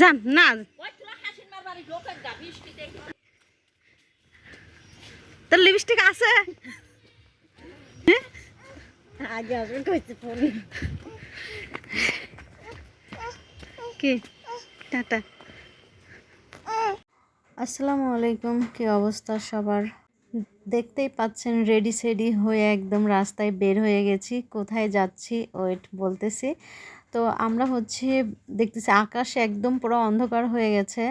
যান না। তোর লিপস্টিক আছে? আগে আসবে কইছে ফোন। কি টাটা। আসসালামু আলাইকুম, কি অবস্থা সবার? দেখতেই পাচ্ছেন রেডি সেডি হয়ে একদম রাস্তায় বের হয়ে গেছি। কোথায় যাচ্ছি? ওয়েট, বলতেছি। তো আমরা হচ্ছে দেখতেছি আকাশ একদম পুরো অন্ধকার হয়ে গেছে।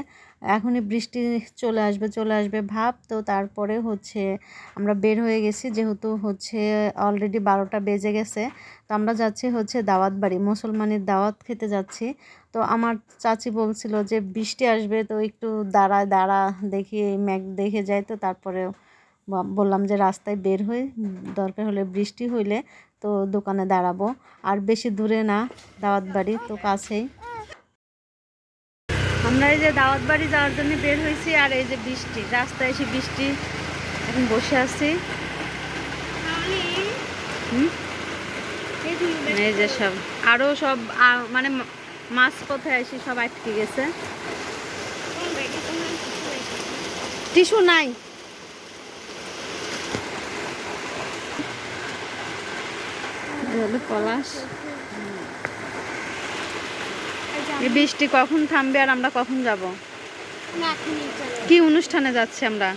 এখনই বৃষ্টি চলে আসবে চলে আসবে ভাব। তো তারপরে হচ্ছে আমরা বের হয়ে গেছি, যেহেতু হচ্ছে অলরেডি বারোটা বেজে গেছে। তো আমরা যাচ্ছি হচ্ছে দাওয়াত বাড়ি, মুসলমানের দাওয়াত খেতে যাচ্ছি। তো আমার চাচি বলছিল যে, বৃষ্টি আসবে তো একটু দাঁড়া দাঁড়া, দেখি ম্যাগ দেখে যায়। তো তারপরে বললাম যে, রাস্তায় বের হয়ে দরকার হলে বৃষ্টি হইলে তো দোকানে দাঁড়াবো। আর বেশি দূরে না, দাওয়াত বাড়ি তো কাছেই। আমরা এই যে দাওয়াত বাড়ি যাওয়ার জন্য বের হয়েছি আর এই যে বৃষ্টি, রাস্তায় এসে বৃষ্টি। এখন বসে আছি। এই যে সব আরও সব মানে মাছ পথে আসি সব আটকে গেছে। টিস্যু নাই। হলো পলাশ। এই বৃষ্টি কখন থামবে আর আমরা কখন যাব? কি অনুষ্ঠানে যাচ্ছি আমরা?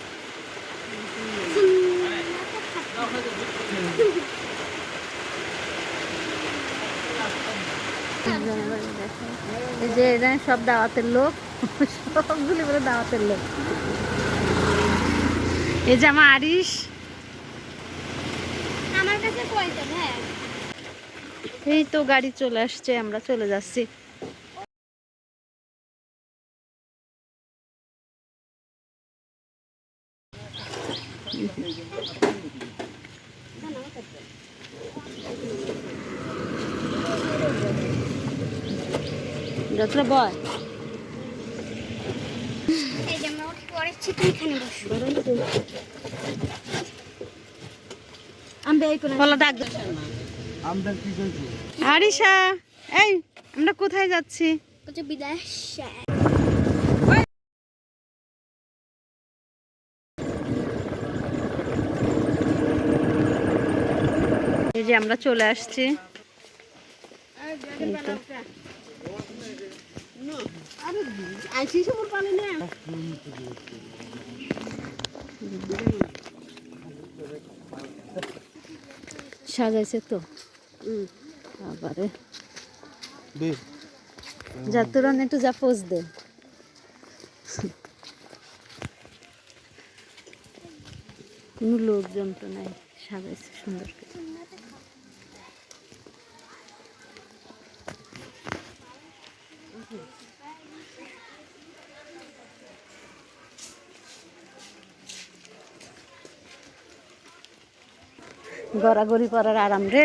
এই যে সব দাওয়াতের লোক সবগুলি বলে দাওয়াতের লোক। এই যে আমার আরিস আমার কাছে কয়টা হ্যাঁ। এই তো গাড়ি চলে আসছে আমরা চলে যাচ্ছি। বয়। এই বলো ডাক আরিশা এই আমরা কোথায় যাচ্ছি? এই যে আমরা চলে আসছি। সাজাইছে তো। আবারে। যা তোরা একটু যা পোজ দে। কোনো লোকজন তো নাই সাজাইছে সুন্দর করে। গড়াগড়ি করার আরাম রে।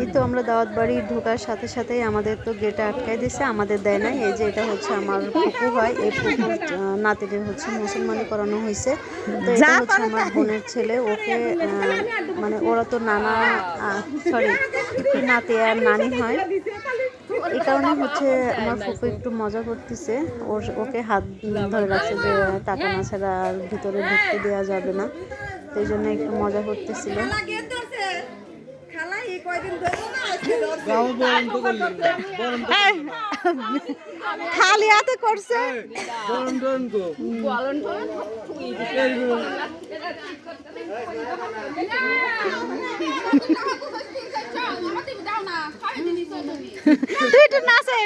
এই তো আমরা দাওয়াত বাড়ি ঢোকার সাথে সাথেই আমাদের তো গেটে আটকাই দিছে আমাদের দেয় নাই। এই যে এটা হচ্ছে আমার ফুপু হয় এই আহ, নাতিদের হচ্ছে মুসলমানি করানো হয়েছে। তো এটা হচ্ছে আমার বোনের ছেলে ওকে মানে ওরা তো নানা সরি নাতি আর নানি হয়। এই কারণে হচ্ছে আমার ফুপু একটু মজা করতেছে। ওর ওকে হাত ধরে রাখছে যে টাকা না ছাড়া আর ভিতরে ঢুকতে দেওয়া যাবে না। এই জন্য একটু মজা করতেছিল। খালা হাতে করছে। তুই একটু নাচে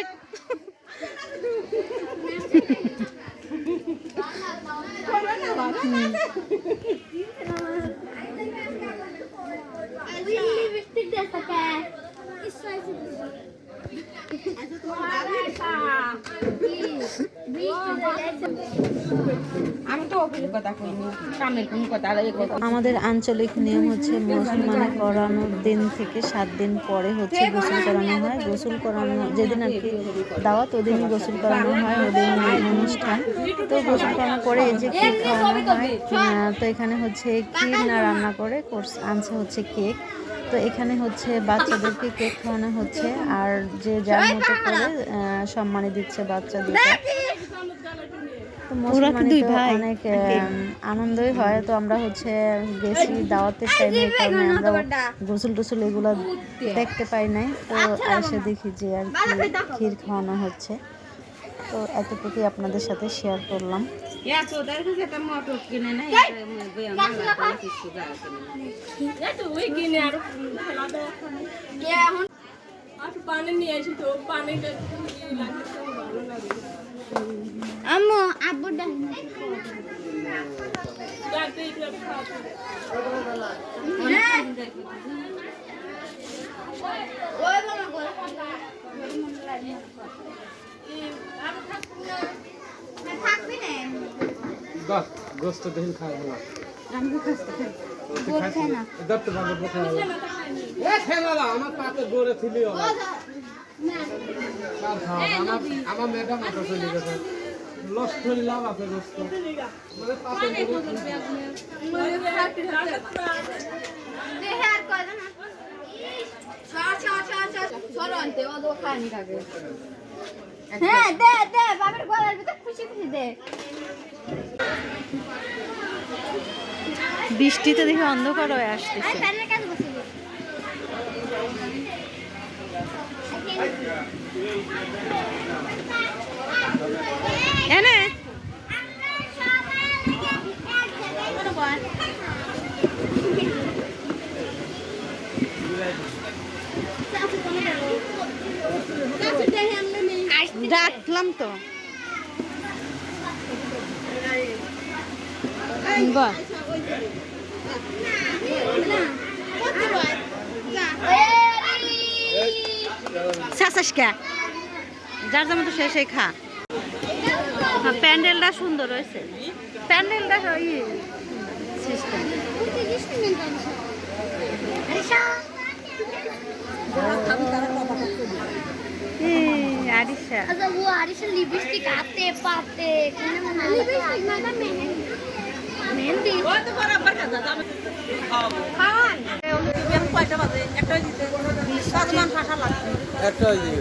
লিপস্টিক দেখাতে ইসরাইল আমি তো অফিসের কথা কইনি কামের কোন কথা আর এই কথা আমাদের আঞ্চলিক নিয়ম হচ্ছে মুসলমানে করানোর দিন থেকে সাত দিন পরে হচ্ছে গোসল করানো হয়। গোসল করানো যেদিন আর কি দাওয়াত ওদিনই গোসল করানো হয়, ওদিন অনুষ্ঠান। তো গোসল করানোর পরে এই যে কেক খাওয়ানো হয় তো এখানে হচ্ছে ক্ষীর না রান্না করে, কোর্স আনছে হচ্ছে কেক। তো এখানে হচ্ছে বাচ্চাদেরকে কেক খাওয়ানো হচ্ছে, আর যে যার মতো করে সম্মানী দিচ্ছে বাচ্চাদেরকে। তো মুসলমানি তো অনেক আনন্দই হয়। তো আমরা হচ্ছে বেশি দাওয়াতের টাইমে কারণে আমরা গোসল টোসল এগুলো দেখতে পাই নাই। তো এসে দেখি যে আর কি ক্ষীর খাওয়ানো হচ্ছে। তো এতটুকুই আপনাদের সাথে শেয়ার করলাম। আর পানি নিয়ে আসি তো লাগে ওই মামা কই থাকবি না বাহ গোস্ত দেখি খাব খাই না। দত্ত বাবু কোথায় হলো এ খেলালা আমার পাতে গড়ে থিলি হলো আমার আমার ম্যাডাম আটা চলে গেছে। লস করলাম আপে গোস্ত মানে পাতে গড়ে দেখে আর কয় না ছাড় ছাড় ছাড় ছাড় সরো আনতে ও তো খায়নি থাকে হ্যাঁ দে দে বাবার গলার ভিতর খুশি খুশি দে। বৃষ্টিতে দেখে অন্ধকার হয়ে আসতেছে। আমি ফ্যানের কাছে বসে এনে ডাকলাম তো। বাহ। শাসাসকা যার যেমন তো সে সে খা। প্যান্ডেলটা সুন্দর হয়েছে। প্যান্ডেলটা system Aricha Also wo Arisha Lipstick आते पाते लिपस्टिक ना ना मेहंदी मेहंदी একটা ওই যে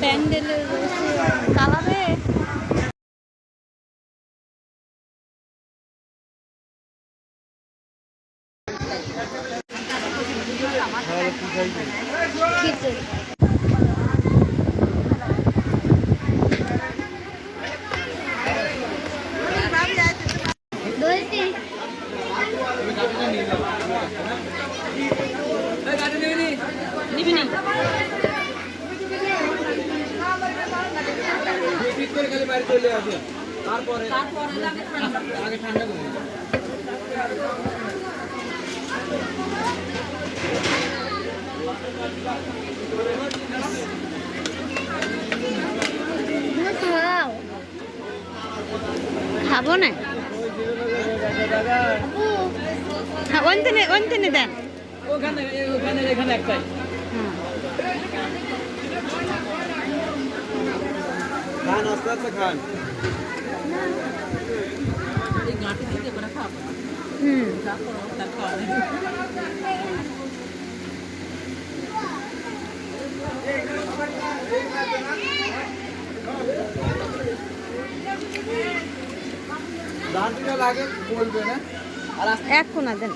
প্যান্ডেলের কালারে বলছি তারপরে আগে ঠান্ডা করে খাব না? হ্যাঁ অন্তিনে অন্তিনে দেন। ওখানে ওখানে এখানে একটাই। খান আস্তে আস্তে খান। হুম দাঁড়িয়ে না এক দেন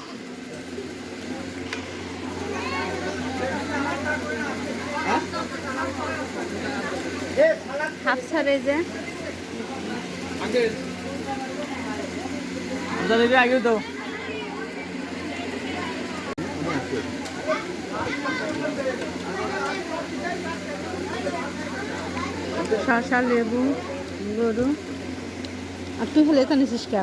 হাফ ছাড়ে যে আগে। আগে তো। শসা লেবু গরু। আর তুই হলে এখানে নিছিস কে?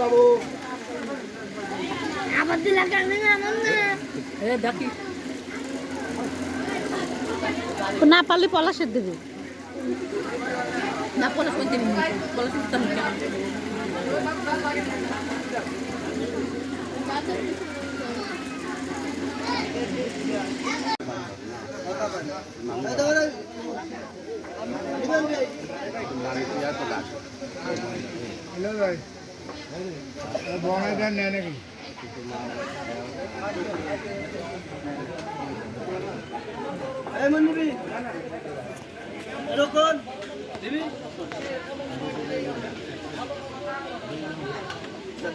বাবু। আবার দিলা কেন আমার না না পারলে পলাশের দেবে না পলাশ বলতে পলাশ হ্যালো ভাই। বঙাই নেয় নাকি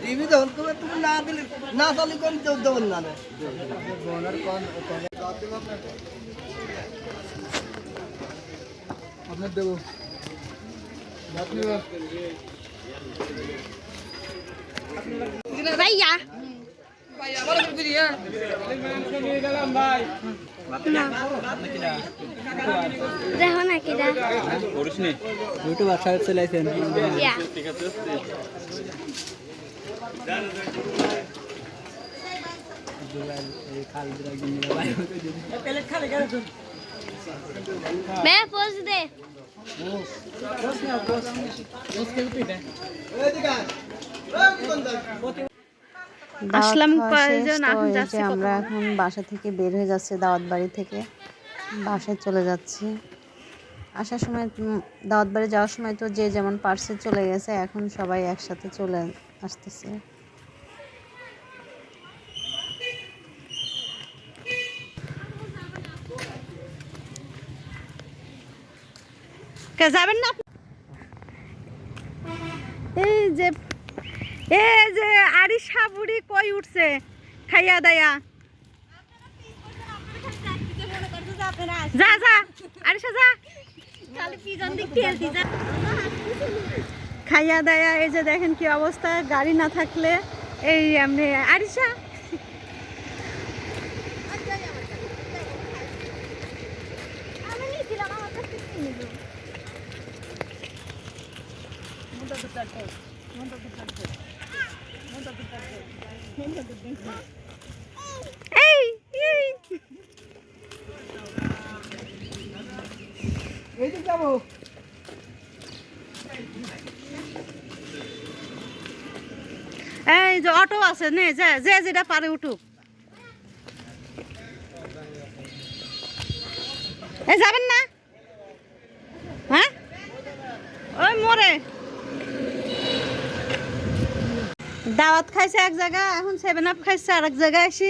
দিবি তখন তুমি না দিলে কোন দেবেন না আপনার দেবো ভাইয়া দেখো না কিরা ইউটিউব আচ্ছা চলাইছেন ইয়া मैं पोज दे আসলাম কয়েকজন আমরা এখন বাসা থেকে বের হয়ে যাচ্ছে দাওয়াত বাড়ি থেকে। বাসায় চলে যাচ্ছি। আসার সময় দাওয়াত বাড়ি যাওয়ার সময় তো যে যেমন পার্সে চলে গেছে এখন সবাই একসাথে চলে আসতেছে। যাবেন না এই যে এই যে আরিশা বুড়ি কই উঠছে? খাইয়া দায়া যা যা। আরিশা, যা। খাইয়া দায়া এই যে দেখেন কি অবস্থা, গাড়ি না থাকলে এই এমনি আরিশা। আমি নিছিলাম আমার কাছে নিল এই এই এই যে যাব। এই যে অটো আছে নে যে যে যেটা পারে উঠুক। এই যাবেন না? হ্যাঁ? ওই মোরে দাওয়াত খাইছে এক জায়গায় এখন সেভেন আপ খাইছে আর এক জায়গায় আসি।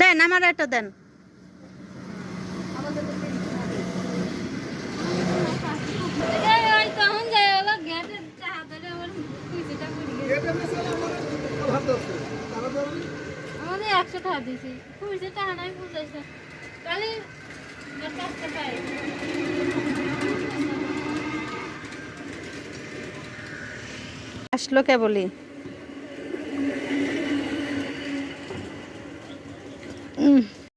দেন আমার এটা দেন। আমাদের একশো টাকা দিয়েছি। কুইজে টাকা নাই বুঝাইছে তাহলে আমার কাছটা পাই আসলো কে বলি